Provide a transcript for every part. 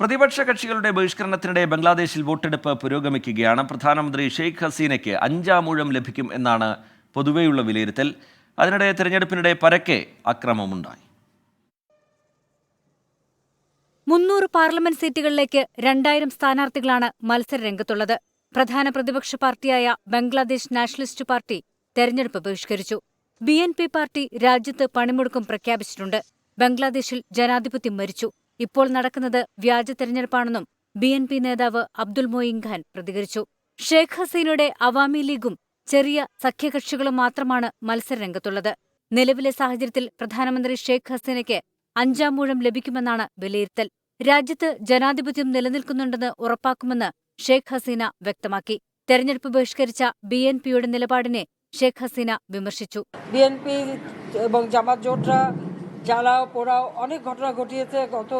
പ്രതിപക്ഷ കക്ഷികളുടെ ബഹിഷ്കരണത്തിനിടെ ബംഗ്ലാദേശിൽ വോട്ടെടുപ്പ് പുരോഗമിക്കുകയാണ്. പ്രധാനമന്ത്രി ഷെയ്ഖ് ഹസീനയ്ക്ക് അഞ്ചാം ഊഴം ലഭിക്കും എന്നാണ് പൊതുവെയുള്ള വിലയിരുത്തൽ. അതിനിടെ തെരഞ്ഞെടുപ്പിനിടെ പരക്കെ അക്രമമുണ്ടായി. മുന്നൂറ് പാർലമെന്റ് സീറ്റുകളിലേക്ക് രണ്ടായിരം സ്ഥാനാർത്ഥികളാണ് മത്സരരംഗത്തുള്ളത് പ്രധാന പ്രതിപക്ഷ പാർട്ടിയായ ബംഗ്ലാദേശ് നാഷണലിസ്റ്റ് പാർട്ടി തെരഞ്ഞെടുപ്പ് ബഹിഷ്കരിച്ചു. ബി എൻ പി പാർട്ടി രാജ്യത്ത് പണിമുടക്കും പ്രഖ്യാപിച്ചിട്ടുണ്ട്. ബംഗ്ലാദേശിൽ ജനാധിപത്യം മരിച്ചു. ഇപ്പോൾ നടക്കുന്നത് വ്യാജ തെരഞ്ഞെടുപ്പാണെന്നും ബി എൻ പി നേതാവ് അബ്ദുൽ മോയിൻ ഖാൻ പ്രതികരിച്ചു. ഷേഖ് ഹസീനയുടെ അവാമി ലീഗും ചെറിയ സഖ്യകക്ഷികളും മാത്രമാണ് മത്സരരംഗത്തുള്ളത്. നിലവിലെ സാഹചര്യത്തിൽ പ്രധാനമന്ത്രി ഷേഖ് ഹസീനയ്ക്ക് അഞ്ചാം മൂഴം ലഭിക്കുമെന്നാണ് വിലയിരുത്തൽ. രാജ്യത്ത് ജനാധിപത്യം നിലനിൽക്കുന്നുണ്ടെന്ന് ഉറപ്പാക്കുമെന്ന് ഷേഖ് ഹസീന വ്യക്തമാക്കി. തെരഞ്ഞെടുപ്പ് ബഹിഷ്കരിച്ച ബി എൻ പിയുടെ നിലപാടിനെ ഷേഖ് ഹസീന വിമർശിച്ചു. ബി എൻ പി ജമാ জ্বালাও পোড়াও অনেক ঘটনা ঘটিয়েছে গত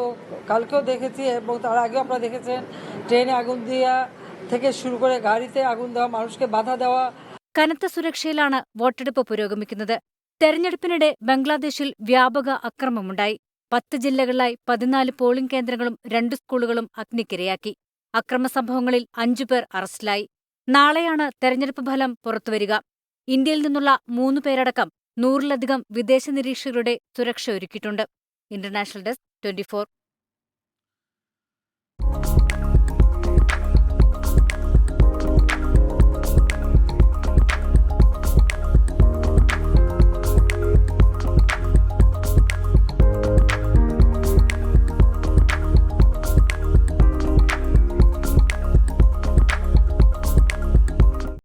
কালকেও দেখেছি এবং তার আগেও আপনারা দেখেছেন ট্রেনে আগুন দেওয়া থেকে শুরু করে গাড়িতে আগুন দেওয়া মানুষকে বাধা দেওয়া കനത്ത സുരക്ഷയിലാണ് വോട്ടെടുപ്പ് പുരോഗമിക്കുന്നത് തെരഞ്ഞെടുപ്പിനിടെ ബംഗ്ലാദേശിൽ വ്യാപക അക്രമമുണ്ടായി പത്ത് ജില്ലകളിലായി പതിനാല് പോളിംഗ് കേന്ദ്രങ്ങളും രണ്ട് സ്കൂളുകളും അഗ്നിക്കിരയാക്കി അക്രമസംഭവങ്ങളിൽ അഞ്ചുപേർ അറസ്റ്റിലായി നാളെയാണ് തെരഞ്ഞെടുപ്പ് ഫലം പുറത്തുവരിക ഇന്ത്യയിൽ നിന്നുള്ള മൂന്നു പേരടക്കം നൂറിലധികം വിദേശ നിരീക്ഷകരുടെ സുരക്ഷ ഒരുക്കിയിട്ടുണ്ട്. International desk twenty four